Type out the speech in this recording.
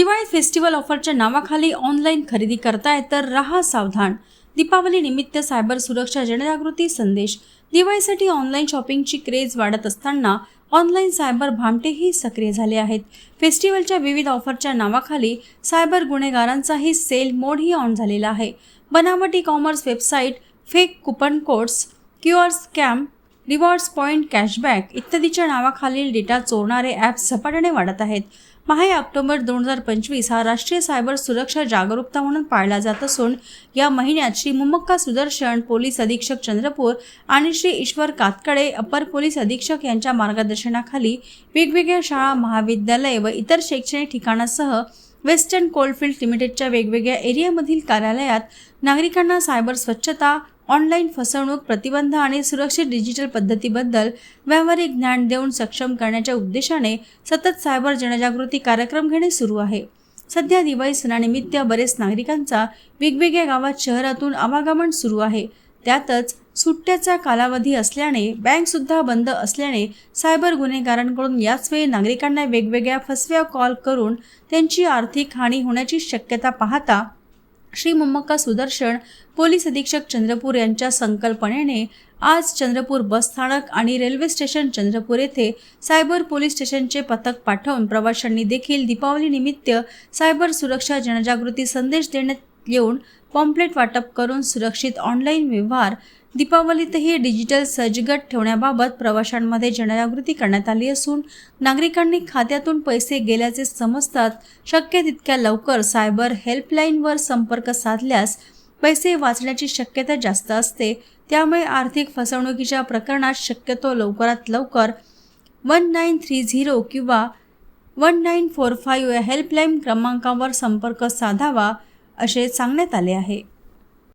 Diwali festival ऑफरच्या नावाखाली online खरेदी करताय तर रहा सावधान. दीपावली निमित्त सायबर सुरक्षा जनजागृती संदेश. दिवाळीसाठी ऑनलाईन शॉपिंगची क्रेज वाढत असताना ऑनलाईन सायबर भामटेही सक्रिय झाले आहेत. फेस्टिवलच्या विविध ऑफरच्या नावाखाली सायबर गुन्हेगारांचाही सेल मोडही ऑन झालेला आहे. बनावटी commerce website fake coupon codes Q R scam rewards point cashback इत्यादीच्या नावाखालील डेटा चोरणारे ॲप्स झपाट्याने वाढत आहेत. महा ऑक्टोबर दोन हजार पंचवीस हा राष्ट्रीय सायबर सुरक्षा जागरूकता म्हणून पाळला जात असून या महिन्यात श्री मुमक्का सुदर्शन पोलीस अधीक्षक चंद्रपूर आणि श्री ईश्वर कातकडे अपर पोलीस अधीक्षक यांच्या मार्गदर्शनाखाली वेगवेगळ्या शाळा महाविद्यालय व इतर शैक्षणिक ठिकाणासह वेस्टर्न कोलफिल्ड लिमिटेडच्या वेगवेगळ्या एरियामधील कार्यालयात नागरिकांना सायबर स्वच्छता ऑनलाईन फसवणूक प्रतिबंध आणि सुरक्षित डिजिटल पद्धतीबद्दल व्यावहारिक ज्ञान देऊन सक्षम करण्याच्या उद्देशाने सतत सायबर जनजागृती कार्यक्रम घेणे सुरू आहे. सध्या दिवाळी सणानिमित्त बरेच नागरिकांचा वेगवेगळ्या गावात शहरातून आवागमन सुरू आहे. त्यातच सुट्ट्याचा कालावधी असल्याने बँकसुद्धा बंद असल्याने सायबर गुन्हेगारांकडून याच वेळी नागरिकांना वेगवेगळ्या फसव्या कॉल करून त्यांची आर्थिक हानी होण्याची शक्यता पाहता श्री मम्मक्का सुदर्शन पोलीस अधीक्षक चंद्रपूर यांच्या संकल्पनेने आज चंद्रपूर बस स्थानक आणि रेल्वे स्टेशन चंद्रपूर येथे सायबर पोलीस स्टेशनचे पथक पाठवून प्रवाशांनी देखील दीपावली निमित्त सायबर सुरक्षा जनजागृती संदेश देण्यात येऊन पॉम्पलेट वाटप करून सुरक्षित ऑनलाईन व्यवहार दीपावलीतही डिजिटल सजगट ठेवण्याबाबत प्रवाशांमध्ये जनजागृती करण्यात आली असून नागरिकांनी खात्यातून पैसे गेल्याचे समजतात शक्य तितक्या लवकर सायबर हेल्पलाईनवर संपर्क साधल्यास पैसे वाचण्याची शक्यता जास्त असते. त्यामुळे आर्थिक फसवणुकीच्या प्रकरणात शक्यतो लवकरात लवकर वन नाईन थ्री झिरो किंवा वन नाईन फोर फाईव्ह या हेल्पलाईन क्रमांकावर संपर्क साधावा. असे सांगण्यात आले आहे.